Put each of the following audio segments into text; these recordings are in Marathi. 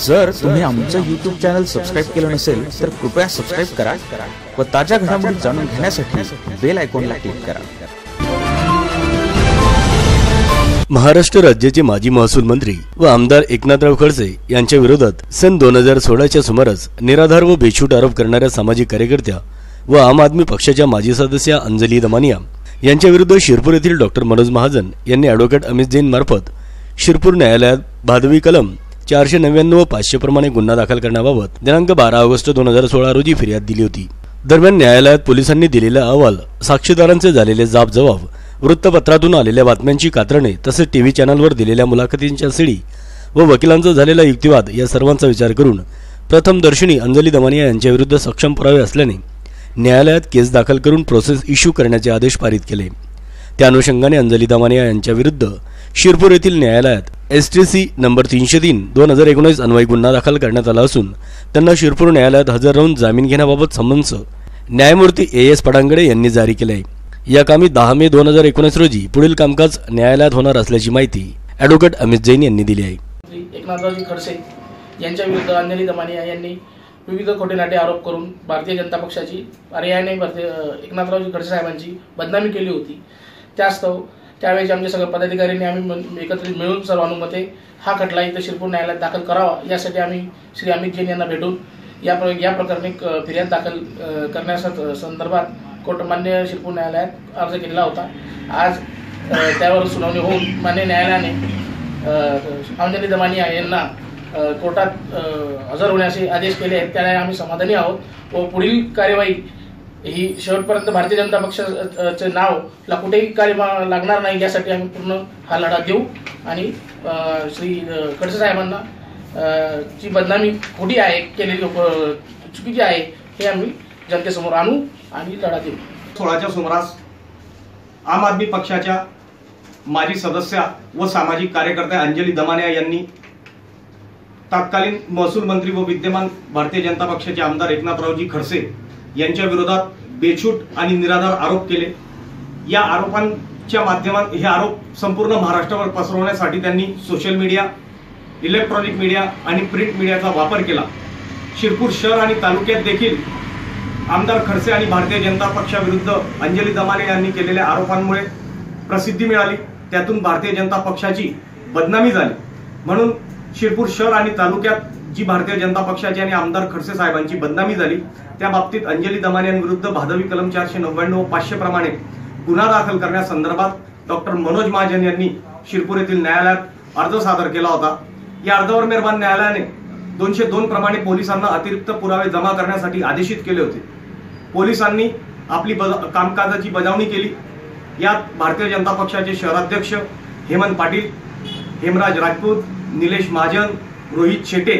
जर तुम्ही आमचं युट्यूब चॅनल सबस्क्राईब केलं नसेल तर कृपया सबस्क्राईब करा व ताज्या घडामोडी जाणून घेण्यासाठी बेल आयकॉनला क्लिक करा. महाराष्ट्र राज्याचे माजी महसूल मंत्री व आमदार एकनाथराव खडसे यांच्या विरोधात सन दोन हजार सोळाच्या सुमारास निराधार व बेछूट आरोप करणाऱ्या सामाजिक कार्यकर्त्या व आम आदमी पक्षाच्या माजी सदस्या अंजली दमानिया यांच्या विरुद्ध शिरपूर येथील डॉक्टर मनोज महाजन यांनी अॅडव्होकेट अमित जैन मार्फत शिरपूर न्यायालयात भादवी कलम चारशे नव्याण्णव पाचशेप्रमाणे पाचशे प्रमाणे गुन्हा दाखल करण्याबाबत दिनांक बारा ऑगस्ट दोन हजार सोळा रोजी फिर्याद दिली होती. दरम्यान न्यायालयात पोलिसांनी दिलेला अहवाल साक्षीदारांचे झालेले जाब जबाब वृत्तपत्रातून आलेल्या बातम्यांची कात्रणे तसेच टीव्ही चॅनलवर दिलेल्या मुलाखतींच्या सीडी व वकिलांचा झालेला युक्तिवाद या सर्वांचा विचार करून प्रथमदर्शनी अंजली दमानिया यांच्याविरुद्ध सक्षम पुरावे असल्याने न्यायालयात केस दाखल करून प्रोसेस इश्यू करण्याचे आदेश पारित केले. त्या अनुषंगाने अंजली दमानिया यांच्याविरुद्ध शिरपूर येथील न्यायालयात एस टी सी नंबर तीनशे तीन दोन हजार एकोणीस अन्वयी गुन्हा दाखल करण्यात आला असून त्यांना शिरपूर न्यायालयात हजर राहून जामीन घेण्याबाबत समन्स न्यायमूर्ती ए एस पडांगडे यांनी जारी केले आहे या कामी दहा मे दोन हजार एकोणीस रोजी पुढील कामकाज न्यायालयात होणार असल्याची माहिती अॅडव्होकेट अमित जैन यांनी दिली आहे. श्री एकनाथरावजी खडसे यांच्या विरुद्ध अंजली दमानिया यांनी विविध खोटेनाटे आरोप करून भारतीय जनता पक्षाची पर्यायाने भारतीय एकनाथरावजी खडसे साहेबांची बदनामी केली होती. त्यास्तव त्यावेळेस आमच्या सगळ्या पदाधिकाऱ्यांनी आम्ही एकत्रित मिळून सर्वानुमते हा खटला इथं शिरपूर न्यायालयात दाखल करावा यासाठी आम्ही श्री अमित जैन यांना भेटून या प्र या प्रकरणी फिर्याद दाखल करण्यास करण्याच्या संदर्भात कोर्ट मान्य शिरपूर न्यायालयात अर्ज केलेला होता. आज त्यावर सुनावणी होऊन मान्य न्यायालयाने अंजली दमानिया यांना कोर्टात हजर होण्याचे आदेश केले आहेत त्याने आम्ही समाधानी आहोत व पुढील कार्यवाही ही शेवटपर्यंत भारतीय जनता पक्षाचे नावला कुठेही काय लागणार नाही यासाठी आम्ही पूर्ण हा लढा देऊ. आणि श्री खडसे साहेबांना जी ची बदनामी खोटी आहे केलेली चुकीची आहे हे आम्ही जनतेसमोर आणू आणि लढा देऊ. सोळाच्या सुमारास आम आदमी पक्षाच्या माजी सदस्या व सामाजिक कार्यकर्त्या अंजली दमानिया यांनी तत्कालीन महसूल मंत्री व विद्यमान भारतीय जनता पक्षाचे आमदार एकनाथरावजी खडसे यांच्या विरोधात बेछूट आणि निराधार आरोप केले. या आरोपांच्या माध्यमात हे आरोप संपूर्ण महाराष्ट्रावर पसरवण्यासाठी त्यांनी सोशल मीडिया इलेक्ट्रॉनिक मीडिया आणि प्रिंट मीडियाचा वापर केला. शिरपूर शहर आणि तालुक्यात देखील आमदार खडसे आणि भारतीय जनता पक्षाविरुद्ध अंजली दमाने यांनी केलेल्या आरोपांमुळे प्रसिद्धी मिळाली. त्यातून भारतीय जनता पक्षाची बदनामी झाली. म्हणून शिरपूर शहर आणि तालुक्यात जी भारतीय जनता पक्षाची आणि आमदार खडसे साहेबांची बदनामी झाली त्या बाबतीत अंजली दमाने यांविरुद्ध भादवी कलम चारशे नव्याण्णव पाचशे प्रमाणे गुन्हा दाखल करण्यासंदर्भात डॉक्टर मनोज महाजन यांनी शिरपूर येथील न्यायालयात अर्ज सादर केला होता. या अर्जावर मेहरबान न्यायालयाने दोनशे दोन प्रमाणे पोलिसांना अतिरिक्त पुरावे जमा करण्यासाठी आदेशित केले होते. पोलिसांनी आपली बजा- कामकाजाची बजावणी केली. यात भारतीय जनता पक्षाचे शहराध्यक्ष हेमंत पाटील हेमराज राजपूत निलेश महाजन रोहित शेटे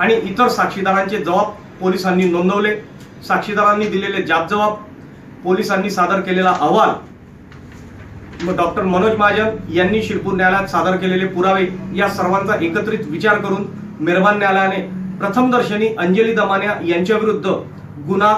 आणि इतर साक्षीदारांचे जबाब पोलिसांनी नोंदवले. साक्षीदारांनी दिलेले जाब जबाब पोलिसांनी सादर केलेला अहवाल मग डॉक्टर मनोज महाजन यांनी शिरपूर न्यायालयात सादर केलेले पुरावे या सर्वांचा एकत्रित विचार करून मेहरबान न्यायालयाने प्रथमदर्शनी अंजली दमानिया यांच्या विरुद्ध गुन्हा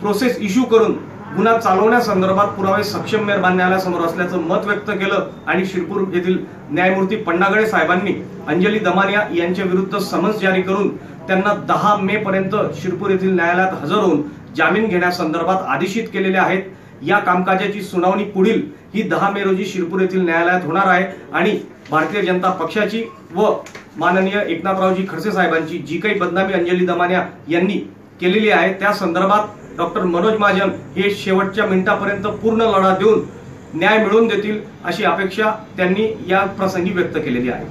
प्रोसेस इश्यू करून गुन्हा चालवण्यासंदर्भात पुरावे सक्षम मेहरबान न्यायालयासमोर असल्याचं मत व्यक्त केलं आणि शिरपूर येथील न्यायमूर्ती पन्नागळे साहेबांनी अंजली दमानिया यांच्या विरुद्ध समन्स जारी करून त्यांना दहा मे पर्यंत शिरपूर येथील न्यायालयात हजर होऊन जामीन घेण्यासंदर्भात आदेशित केलेले आहेत. या कामकाजाची सुनावणी पुढील ही दहा मे रोजी शिरपूर येथील न्यायालयात होणार आहे आणि भारतीय जनता पक्षाची व माननीय एकनाथरावजी खडसे साहेबांची जी काही बदनामी अंजली दमानिया यांनी केलेली आहे त्या संदर्भात डॉक्टर मनोज महाजन हे शेवटच्या मिनिटापर्यंत पूर्ण लढा देऊन न्याय मिळवून देतील अशी अपेक्षा त्यांनी या प्रसंगी व्यक्त केलेली आहे.